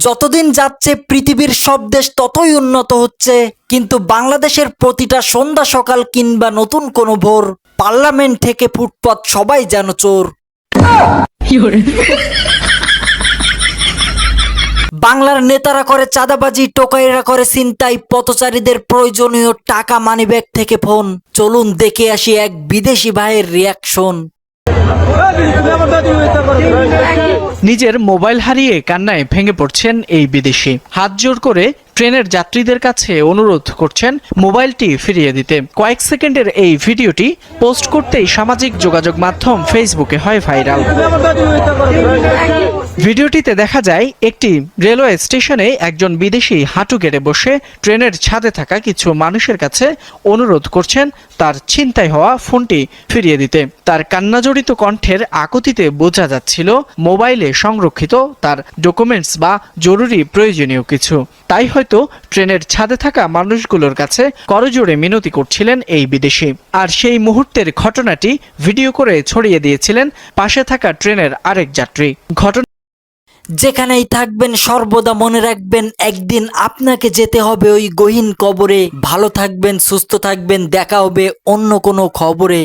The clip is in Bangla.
যতদিন যাচ্ছে পৃথিবীর সব দেশ ততই উন্নত হচ্ছে কিন্তু বাংলাদেশের প্রতিটা সন্ধ্যা সকাল কিংবা নতুন কোনো ভোর পার্লামেন্ট থেকে ফুটপাত সবাই যেন চোর বাংলার নেতারা করে চাঁদাবাজি টোকাইরা করে ছিনতাই পথচারীদের প্রয়োজনীয় টাকা মানিব্যাগ থেকে ফোন চলুন দেখে আসি এক বিদেশি ভাইয়ের রিয়াকশন নিজের মোবাইল হারিয়ে কান্নায় ভেঙে পড়ছেন এই বিদেশি। হাত জোর করে ট্রেনের যাত্রীদের কাছে অনুরোধ করছেন মোবাইলটি ফিরিয়ে দিতে। কয়েক সেকেন্ডের এই ভিডিওটি পোস্ট করতেই সামাজিক যোগাযোগ মাধ্যম ফেসবুকে হয় ভাইরাল। ভিডিওটিতে দেখা যায়, একটি রেলওয়ে স্টেশনে একজন বিদেশি হাঁটু গেড়ে বসে ট্রেনের ছাদে থাকা কিছু মানুষের কাছে অনুরোধ করছেন তার ছিনতাই হওয়া ফোনটি ফিরিয়ে দিতে। তার কান্নাজড়িত কণ্ঠের আকুতিতে বোঝা যাচ্ছিল মোবাইলে সংরক্ষিত তার ডকুমেন্টস বা জরুরি প্রয়োজনীয় কিছু। তাই হয়তো ট্রেনের ছাদে থাকা মানুষগুলোর কাছে করজোড়ে মিনতি করছিলেন এই বিদেশি। আর সেই মুহূর্তের ঘটনাটি ভিডিও করে ছড়িয়ে দিয়েছিলেন পাশে থাকা ট্রেনের আরেক যাত্রী। ঘটনা যেখানেই থাকবেন, সর্বদা মনে রাখবেন, একদিন আপনাকে যেতে হবে ওই গহীন কবরে। ভালো থাকবেন, সুস্থ থাকবেন, দেখা হবে অন্য কোনো খবরে।